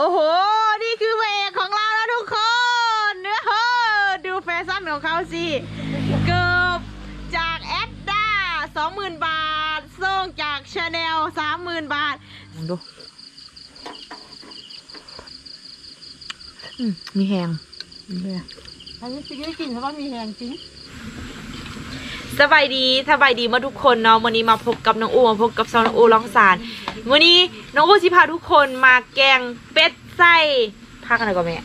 โอ้โห นี่คือพระเอกของเราแล้วทุกคนเนื้อเฮ้อดูแฟชั่นของเขาสิ เกือบจากแอดด้าสองหมื่นบาท ส่งจากชาแนลสามหมื่นบาท ดูอืมมีแหงเนี่ยอันนี้จริงได้กินเพราะว่ามีแหงจริงสบายดีสบายดีมาทุกคนเนาะวันนี้มาพบกับน้องอูมาพบกับซองน้องอูร้องสาร วันนี้น้องอูสิพาทุกคนมาแกงเป็ดไส้พักอะไรก่อนแม่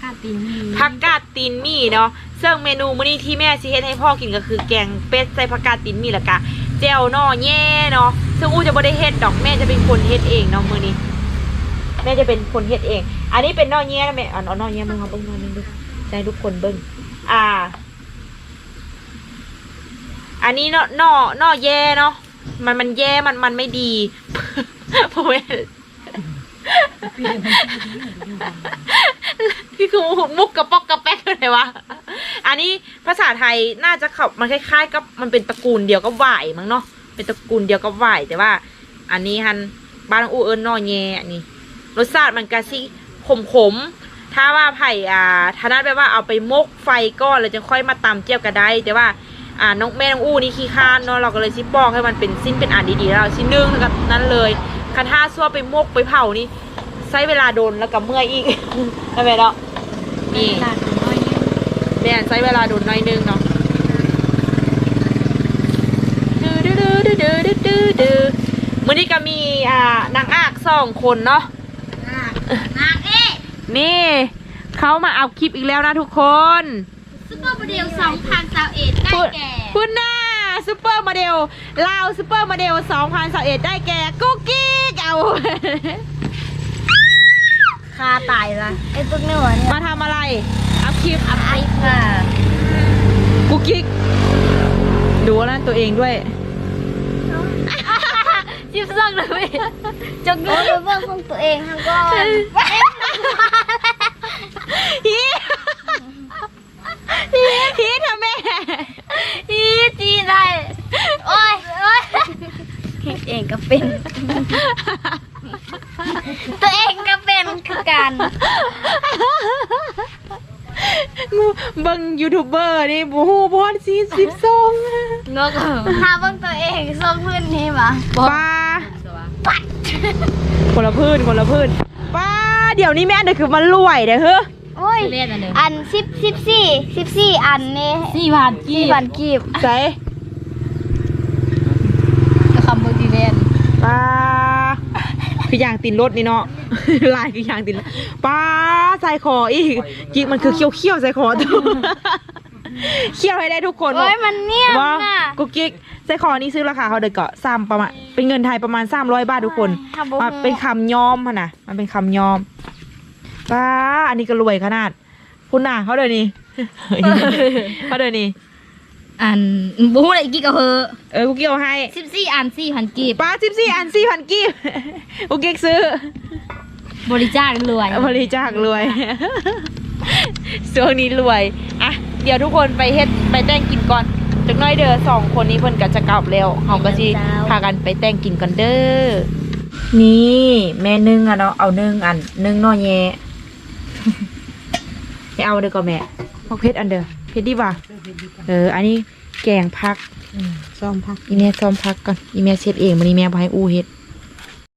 ข้าตีนมีผักกาดตีนหมี่เนาะซึ่งเมนูมื้อนี้ที่แม่สิเฮ็ดให้พ่อกินก็คือแกงเป็ดใส่ผักกาดตีนหมี่ล้วก็แจ่วหน่อแย่เนาะซึ่งอูจะบ่ได้เฮ็ดดอกแม่จะเป็นคนเฮ็ดเองเนาะมื้อนี้ แม่จะเป็นคนเฮ็ดเอง อันนี้เป็นหน่อแย่นะแม่เอาเอหน่อแย่มึงเอาเบิ่งหน่อนึงดูจะให้ทุกคนเบิ่งอ่า อันนี้นาะหน่อหน่อแย่เนาะมันมันแย่มันมันไม่ดี พราะว่าพี่คือมุกกระปอกกระแป๊กเลยวะ อันนี้ภาษาไทยน่าจะขับมันคล้ายๆกับมันเป็นตระกูลเดียวกับหวายมั้งเนาะ เป็นตระกูลเดียวกับหวายแต่ว่า อันนี้ฮันบ้านอูเอิญนอแยอันนี้ รสชาติมันกะซิขมขมๆถ้าว่าไผ่อ่าทานัดแปลว่าเอาไปมกไฟก้อนแล้วจะค่อยมาตำเจียวกระไดแต่ว่าอ่าน้องแม่น้องอู้นี่ขี้ข้านเนาะเราก็เลยซิปอกให้มันเป็นสิ้นเป็นอันดีๆแล้วชิ้นนึ่งแล้วก็นั้นเลย คันท่าซั่วไปมกไปเผานี่ใช้เวลาโดนแล้วก็เมื่อยอีกได้ไหมเนาะนี่ตาดน้อยยิ่งแม่นใช้เวลาโดนหน้อยนึงเนาะดื้อดื้อดื้อดื้อดื้อดื้อดื้อมื้อนี้ก็มีอ่านางอากสองคนเนาะนางเอ๊ะนี่เขามาเอาคลิปอีกแล้วนะทุกคนซุปเปอร์โมเดลสองพันสาวเอ็ดได้พูดแก่พูดหน้า ซูเปอร์โมเดลลาวซูเปอร์โมเดล2021ได้แก่กุ๊กกิ๊กเอา คาตายละไอ้พวกเนื้อเนี่ยมาทำอะไรเอาคลิปอัพไอค่ะกุ๊กกิ๊กดูนั่นตัวเองด้วยจิบซักเลยจกดูเรื่องของตัวเองทั้งก่อนฮีฮีฮีทำแม่อีจี ได้ โอ้ยโอ้ยเฮ็ดเองก็เป็น ตัวเองก็เป็นคือกันงูเบังยูทูบเบอร์นี่บูฮูบอนซีสิบสองงกหาเบ้างตัวเองส่งพื้นนี่มาป้าปัดคนละพื้นคนละพื้นป้าเดี๋ยวนี้แม่เด็กคือมันรวยเด้อเฮ้อโอ้ยเล่นอันเดิมอันสิบสิบสี่สิบสี่อันนี่สี่พันกีสี่บพันกีบใส่ กับคำพูดที่เล่น ป้า คืออย่างตินรถนี่เนาะ ลายคืออย่างตินรถป้าใส่คออีกจิกมันคือเคี้ยวเคี้ยวๆใส่คอตัวเคี้ยวให้ได้ทุกคนโอ้ยมันเนี่ยว่าน่ะกุ๊กกิ๊กใส่คอนี้ซื้อราคาเขาเด็กก็ซ้ำประมาณเป็นเงินไทยประมาณสามร้อยบาททุกคนทำบ่มันเป็นคำยอมพะนะมันเป็นคำยอมป้าอันนี้ก็รวยขนาด คุณน่ะเขาเดี๋ยวนี้ เขาเดี๋ยวนี้ อันบู๊อะไรกี่กับเฮอเออกุ๊กกิ๊กเอาให้สิบสี่อันสี่พันกีบป้าสิบสี่อันสี่พันกีบกุ๊กกิ๊กซื้อ บริจาครวยบริจาครวยช่วงนี้รวยอะเดี๋ยวทุกคนไปเฮ็ดไปแต่งกินก่อนจักหน้อยเด้อสองคนนี้เพิ่นก็จะกลับแล้วเขาก็สิพากันไปแต่งกินกันเด้อนี่แม่นึ่งอะเนาะเอานึ่งอันนึ่งหน่อแยไม่เอาเด้อก็แม่พกเพชรอันเด้อ เพชรดีป่ะเออ อันนี้แกงพักซ้อมพัก อีแม่ซ้อมพักก่อนอีแม่เช็ดเองวันนี้แม่บ่ให้อู้เฮ็ด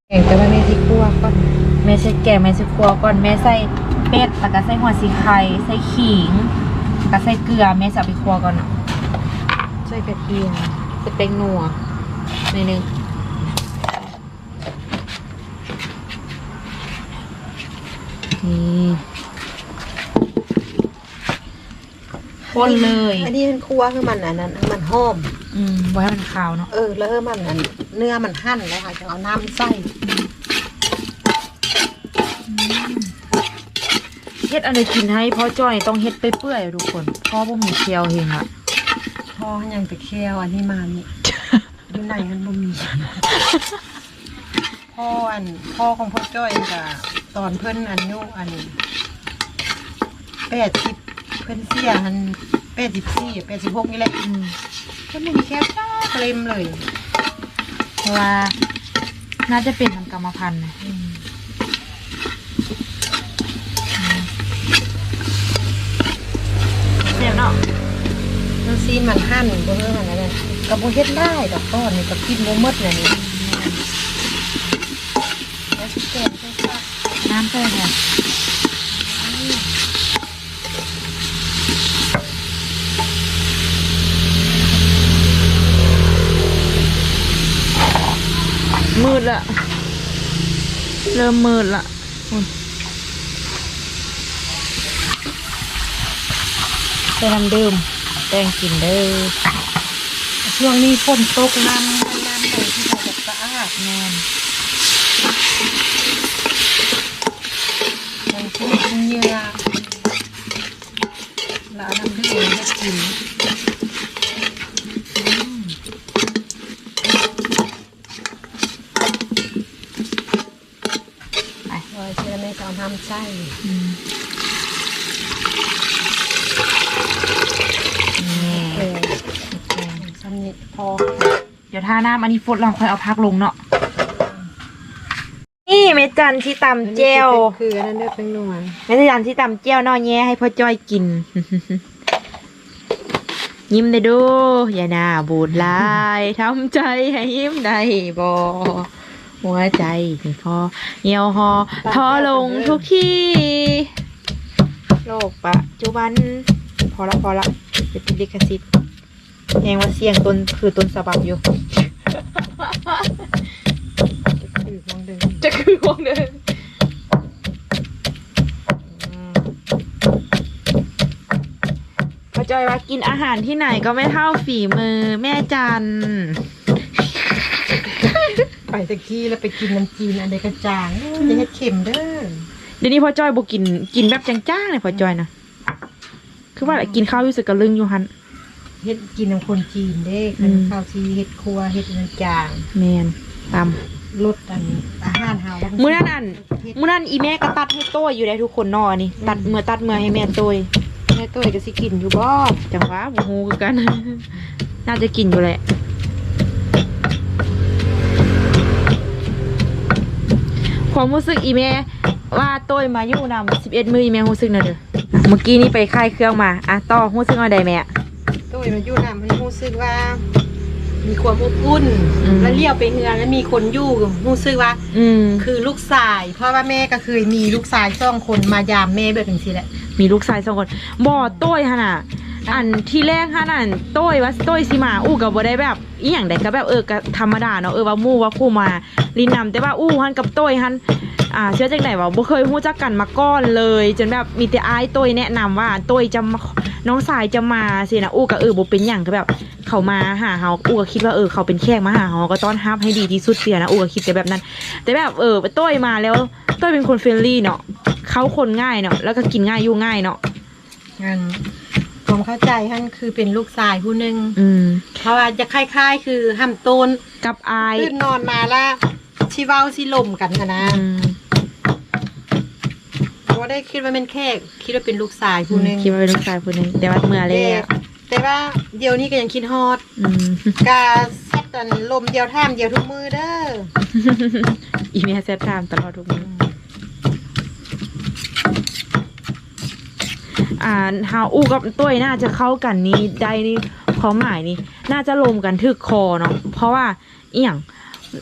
แกงแต่ว่าแม่สิคั่วก่อนแม่ใช้แกงแม่สิคั่วก่อนแม่ใส่เป็ดแล้วก็ใส่หัวสีไข่ใส่ขิงแล้วก็ใส่เกลือแม่จะเอาไปคั่วก่อนเนาะใส่กระเทียมใส่แป้งนัวหน่อยหนึงนี่ คนเลยอันนี้มันคั่วคือมันอันนั้นมันหอม อืมไว้ให้มันขาวเนาะเออแล้วมันอันเนื้อมันหั่นแล้วค่ะจะเอาน้ำใส่เฮ็ดอะไรกินให้พ่อจ้อยต้องเฮ็ดไปเปื่อยๆทุกคนพ่อบ่มีเคียวเฮงอะพอยังไปเคี่ยวอันนี้มานี่อยู่ไหนมันบ่มีพ่ออันพ่อของพ่อจ้อยกับตอนเพิ่นอันยุอันแปดสิบ เป็นเสียมันแปดสิบสี่แปดสิบหกนี่แหละอืมก็ไม่มีแคบจ้าเกลมเลยเพราะว่าน่าจะเป็นกรรมพันธุ์นะอืมเนี่ยเนาะมันซีนมันหั่นบนเพื่องอะไรเนี่ยกระโบเฮ็ดได้ดอกต้อนนี่ก็กินโมมดเนี่ย เริ่มมืดละอุ่นใส่น้ำดื่มแตงกินเด้อช่วงนี้ฝนตกน้ำน้ำไหลที่เราแบบสะอาดแม่นมันกินเหยื่อแล้วเอาน้ำดื่มให้กิน ไป โอ้ยเชื่อในการทำ ไส้อืมนี่เออสำนิดพอ เดี๋ยวท่าน้ำอันนี้ฟดลองค่อยเอาพักลงเนาะ นี่เมจันที่ตำเจลคืออันนั้นเด้อเป็นนวลเมจันที่ตำเจลเนอแย่ให้พ่อจ้อยกิน ยิ้มได้ดูอย่าหน้าบูดลายทำใจให้ยิ้มได้บอ หัวใจนี่พอเหี่ยวหอทอลงทุกที่ โลกปะจุบัน พอละพอละจะติดลิขสิทธิ์แหงว่าเสียงต้นคือต้นสะบับอยู่คือมองเดินจะคือวงเดินจอยว่ากินอาหารที่ไหนก็ไม่เท่าฝีมือแม่จัน ไปตะกี้แล้วไปกินน้ำจีนอันใดกระจางเอ้ยอย่าเฮ็ดเข็มเด้อเดี๋ยวนี้พอจอยบอกกินกินแบบจ้างๆเลยพอจอยนะคือว่าอะไรกินข้าวอยู่สึกกระลึงอยู่หัน เฮ็ดกินน้ำคนจีนเด้อืม ข้าวซีเฮ็ดครัวเฮ็ดน้ำจางแมนตามลดอันอาหารเฮาแล้วมื้อนั้นอันมื้อนั้นอีแม่ก็ตัดให้โต้ยอยู่ได้ทุกคนเนอนี่ตัดเมื่อตัดเมื่อให้แม่โต้ยแม่ตุ้ยก็สิกินอยู่บ่จังหวะบูฮูคือกัน น่าจะกินอยู่แหละ ความรู้สึกอีเมว่าโต้ยมาอยู่นำสิบเอ็ดมืออีเมรู้สึกนะเด้ออะเมื่อกี้นี้ไปค่ายเครื่องมาอะต่อรู้สึกว่าใดแม่ตุ้ยมาอยู่นำให้รู้สึกว่า มีความอบอุ่นอืมแล้วเลี้ยวไปเฮือนแล้วมีคนอยู่รู้สึกว่า อืมคือลูกชาย เพราะว่าแม่ก็เคยมีลูกชายสองคนมายามแม่แบบนี้สิแหละมีลูกชายสองคนบ่โต้ยฮะน่ะ อันที่แรกฮะนั่นโต้ยว่าโต้ยสิมาอู้กับบ่ได้แบบอีหยังใดก็แบบเออก็ธรรมดาเนาะเออว่ามู่ว่าคู่มาลินนำแต่ว่าอู้ฮันกับโต้ยฮันอ่าเชื่อจังไดว่าบ่เคยรู้จักกันมาก่อนเลย จนแบบมีแต่อายโต้ยแนะนำว่าโต้ยจะมาน้องสายจะมาสินะอู้ก็เออบ่เป็นหยังก็แบบเขามาหาเฮาอู้ก็คิดว่าเออเขาเป็นแขกมาหาเฮาก็ต้อนรับให้ดีที่สุดเสียนะอู้ก็คิดแต่แบบนั้น แต่แบบเออโต้ยมาแล้วต้ยเป็นคนเฟรนลี่เนาะเขาคนง่ายเนาะแล้วก็กินง่ายอยู่ง่ายเนาะงั้น ผมเข้าใจท่านคือเป็นลูกชายผู้หนึ่งอืมเพราะว่าจะคล้ายๆ คือห้ามต้นกับอายตื่นนอนมาแล้วชิเว้าชิลมกันนะนะอืมเพราะว่าได้คิดว่าเป็นแค่คิดว่าเป็นลูกชายผู้หนึ่งคิดว่าเป็นลูกชายคนหนึงแต่ว่าเมื่อแต่แล้วแต่ว่าเดี๋ยวนี้ก็ยังคิดฮอด อืมกาแซ่บตันลมเดียวท่ามเดียวทุกมือเด้ออีเมียแซดตามตลอดทุกมื้อ อ่าฮาอู้กับตุ้ยน่าจะเข้ากันนี้ได้นี่ความหมายนี่น่าจะลมกันถึกคอเนาะเพราะว่าอีหยัง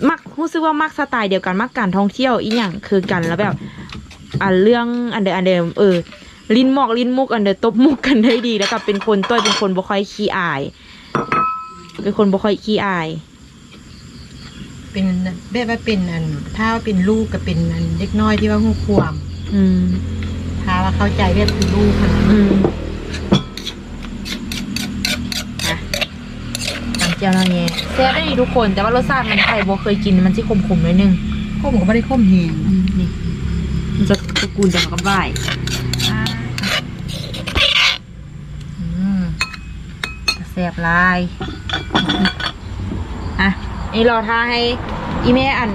มักรู้สึกว่ามักสไตล์เดียวกันมักการท่องเที่ยวอีหยังคือกันแล้วแบบอ่าเรื่องอันเดออันเดิมเออลิ้นหมอกลิ้นมุกอันเดอตบมุกกันได้ดีแล้วก็เป็นคนต้อยเป็นคนบ่ค่อยขี้อาย เป็นคนบ่ค่อยขี้อายเป็นแบบว่าเป็นอัน ถ้าว่าเป็นลูกก็เป็นอันเด็กน้อยที่ว่าหูขวาม อืม ถ้าว่าเข้าใจแบบคือลูกค่ะอืมอะตำเจียวเนาะเนี่ยแซ่บได้ดีทุกคน แต่ว่ารสชาติมันใครบ่เคยกินมันสิขมๆนิดนึงข้มก็ไม่ได้ข้มแหงอืมนี่มันจะตระกูลจากกับบ่ายอ่าอืมแซ่บหลาย อะนี่รอท่าให้อีแม่อัน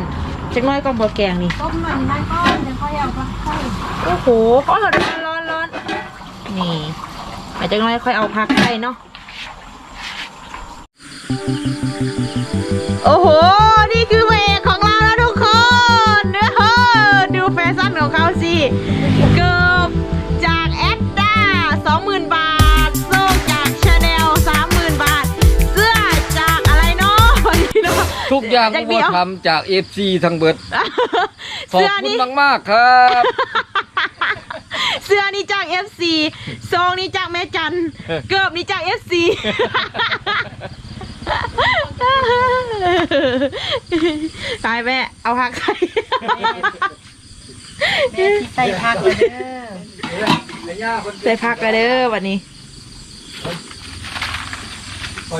จักหน้อยก่อนพอแกงนี่ ต้มมันได้ก้อนเดี๋ยวค่อยเอาก็ค่อยโอ้โหร้อนร้อนร้อนนี่อาจจะน้อยค่อยเอาพักไปเนาะ โอ้โห นี่คือเวกของเราแล้วทุกคนเด้อดูแฟชั่นของเขาสิ อย่างจากอุเดีปยวถัมภ์จาก FC ทั้งเบิดขอบเสื้อคุณนี่มากๆครับ เสื้อนี่จาก FC ซองนี่จากแม่จันเกิบนี่จาก FC ตายแม่เอาหักใครแม่ที่ใส่ผักเลยเด้อใส่ผักกันเด้อวันนี้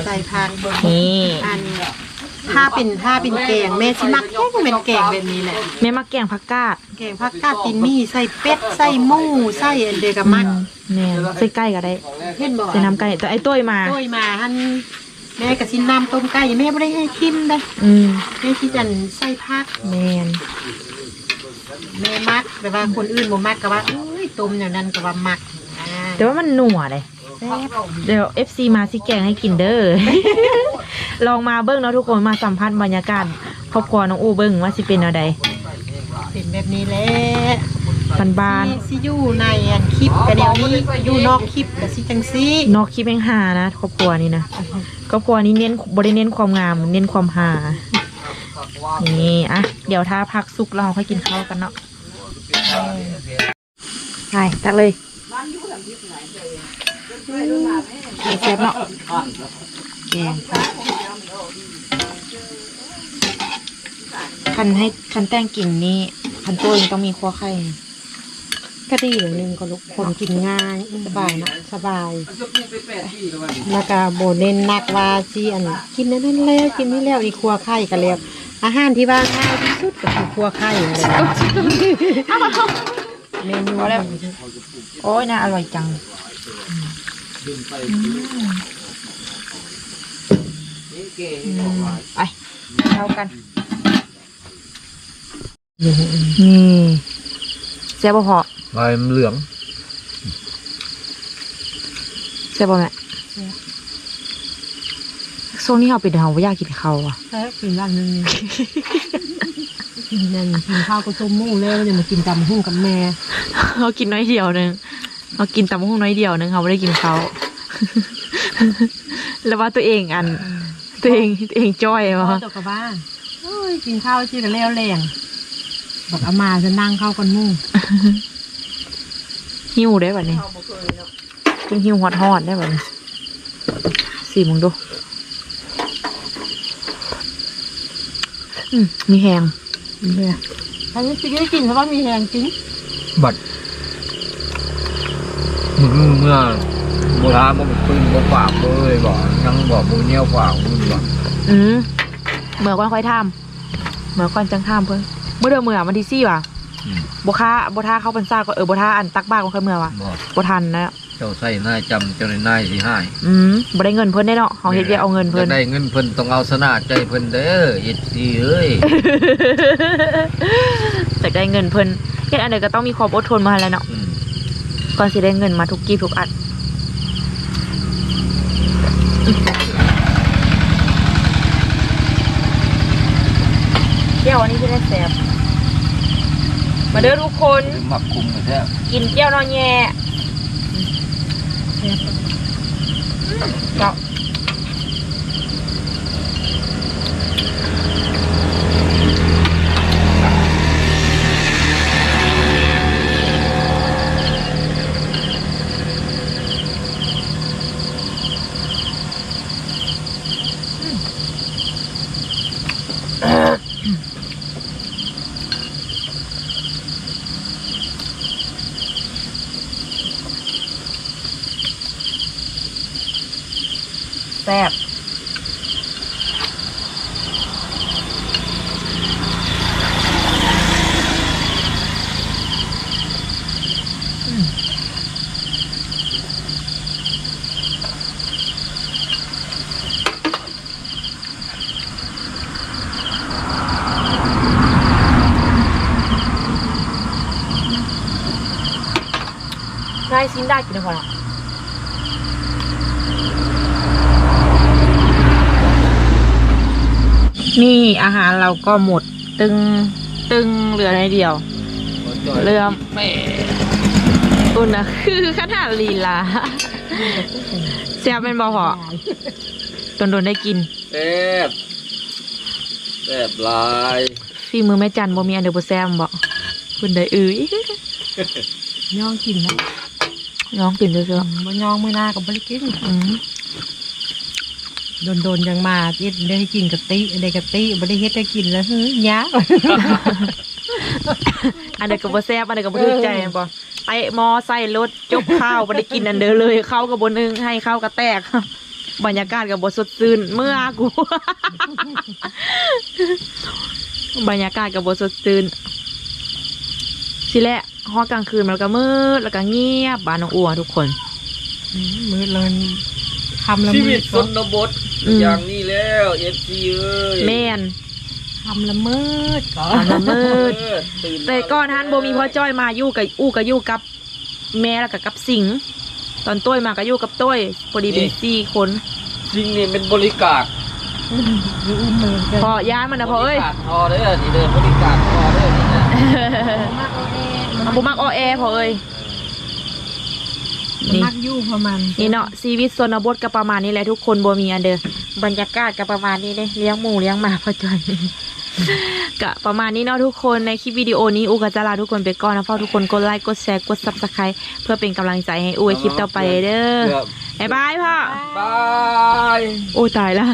ใส่ผักนี่อัน ถ้าเป็นถ้าเป็นแกงแม่สิมักแค่เป็นแกงแบบนี้แหละแม่มาแกงผักกาดแกงผักกาดตินมี่ใส่เป็ดใส่หมูใส่อันเดยวกับมักแม่ใส่ไก่ก็ได้เห็นบ่ใส่น้ำไก่แต่ไอ้ต้วยมาโดยมาหันแม่กับชินน้ำต้มไก่แม่ไม่ได้ให้ทิมเด้ออืมแม่ที่จันใส่ผักแม่นแม่มักแต่ว่าคนอื่นบ่มักก็ว่าอุ้ยต้มอย่างนั้นก็ว่ามักอ่าแต่ว่ามันหนัวเลย เดี๋ยว FC มาสิแกงให้กินเด้อ ลองมาเบิ้งเนาะทุกคนมาสัมผัสบรรยากาศครอบครัวน้องอูเบิ้งว่าสิเป็นอะไรเป็นแบบนี้แหละบ้านบ้านที่สิอยู่ในอันคลิปกันแนวนี้อยู่นอกคลิปก็สิจังซี่ๆนอกคลิปแม่งหานะครอบครัวนี้นะครอบครัวนี้เน้นบริเน้นความงามเน้นความหานี่อะเดี๋ยวถ้าพักสุกเราค่อยกินข้าวกันเนาะไปตักเลย เจ็บเนาะแกงคันให้คันแต้งกินนี่คันตัวยังต้องมีขั้วไข่ก็ดีอย่างหนึงก็ลูกคนกินง่ายสบายเนาะสบายแล้วก็โบเน้นนักว่าสิอันกินนั่นแล้วกินนี่แล้วอีครัวไข่กันแล้วอาหารที่ว่าง่ายที่สุดก็คือครัวไข่นั่นแหละเมนูพอแล้วโอ้ยน่าอร่อยจัง อืมไปเข้ากันนี่แซ่บบ่พอใบมันเหลืองแซ่บบ่แม่โซนนี้เราเป็นเฮาบ่อยากกินข้าวอะแค่กินร้านนึงกินนั่นกินข้าวก็ส้มหมูแล้วจะมากินตำหุ้งกับแม่เรากินน้อยเดียวหนึง เรากินตำบักหุ่งน้อยเดียวหนึงเขาไม่ได้กินข้าวแล้วว่าตัวเองอัน ตัวเองตัวเองจ้อยวะพ่อเจบกับบ้านโอ้ยกินข้าวที่ละแล้วแรงบอกเอามาจะนั่งเข้ากันหมู่หิวได้แบบนี้เป็นหิวฮอดฮอดได้แบบนี้สี่โมงดูอืมมีแหงเนี่ยอันนี้จริงได้กินเพราะว่ามีแรงจริงบัดมึง เมื่อโบราณมันปืนบ่ฝากเลยบอกยังบอกบ่เนี่ยฝากมึงบอกอืมเมื่อก่อนค่อยทำเมื่อก่อนจังทำเพิ่นเมื่อเดิมเมื่อวันที่สี่ว่ะอืมบค่าบท่าเข้าพรรษาก็เออบท่าอันตักบ้านก็ค่อยเมื่อว่ะบอกบทันนะเจ้าใส่หน้าจำเจ้าในหน้าสิให้อืมบ่ได้เงินเพิ่นได้เนาะเขาเฮ็ดเวียกเอาเงินเพิ่นจะได้เงินเพิ่นต้องเอาสนาใจเพิ่นเด้อเอ็ดดีเอ้ยอยากได้เงินเพิ่นเฮ็ดอันใดก็ต้องมีความอดทนมาหั่นแหล้วเนาะอืม ก่อนสิได้เงินมาทุกกี้ทุกอันเจ้าอันนี้จะได้แซ่บมาเด้อทุกคน หรือมักคุมกันแท้ กินเจ้านอนแย่เง่ายชิ้นได้กี่นะพอละนี่อาหารเราก็หมดตึงตึงเหลือในเดียว เริ่มแม่อุ่นนะคือขนาดลีลาแซ่บเป็นบอพอตนโดนได้กินแซ่บแบบลายฝีมือแม่จันบ่มีอันเดอร์บ่แซมบ่คุณได้เอ้ยย่องกินนะ น้องกินเด้อบ่ย่องมื้อหน้าก็บ่ได้กินๆอืมโดนๆยังมาเฮ็ดได้กินกะติได้กะติบ่ได้เฮ็ดได้กินแล้วฮึยะอันเดอร์ก็บ่แซ่บอันเดอร์ก็บ่ถูกใจแม่นบ่ไปมอใส่รถจกข้าวบ่ได้กินอันเดอร์เลยข้าวก็บ่นึงให้ข้าวก็แตกบรรยากาศก็บ่สดชื่นเมื่อกูบรรยากาศก็บ่สดชื่นสิแหละ ฮอดกลางคืนมันก็มืดแล้วก็เงียบบ้านน้องอัวทุกคนมือเลยคำละชีมืวิอตชนบทอย่างนี้แล้วเอฟซีเอ้ยแม่นคำละมืดก็ตอนละมืเอดอตื่นมาแต่ก่อนฮันโบมีพ่อจ้อยมาอยู่กับอู้กับอยู่กับ แม่แล้วก็กับสิงห์ตอนต้วยมาก็อยู่กับต้วยพอดีเป็นสี่คนจริงนี่เป็นบริการอยู่อุ้มมือกันพอย้ายมันนะพอเอ้ยบริการทอเด้อนี่เด้อบริการทอเด้อ นี่นะเอาบุมักออแอพอเอ้ยนี่มักอยู่ประมาณนี่เนาะชีวิตโซนบทก็ประมาณนี้แหละทุกคนโบมีอันเดอร์บรรยากาศก็ประมาณนี้เลยเลี้ยงหมูเลี้ยงหมาพ่อจ้อยก็ประมาณนี้เนาะทุกคนในคลิปวิดีโอนี้อูก็จะลาทุกคนไปก่อนนะฝากทุกคนกดไลค์กดแชร์กดซับสไครต์เพื่อเป็นกำลังใจให้อูในคลิปต่อไปเด้อเกือบบ๊ายบายพ่อบายโอ้ตายละ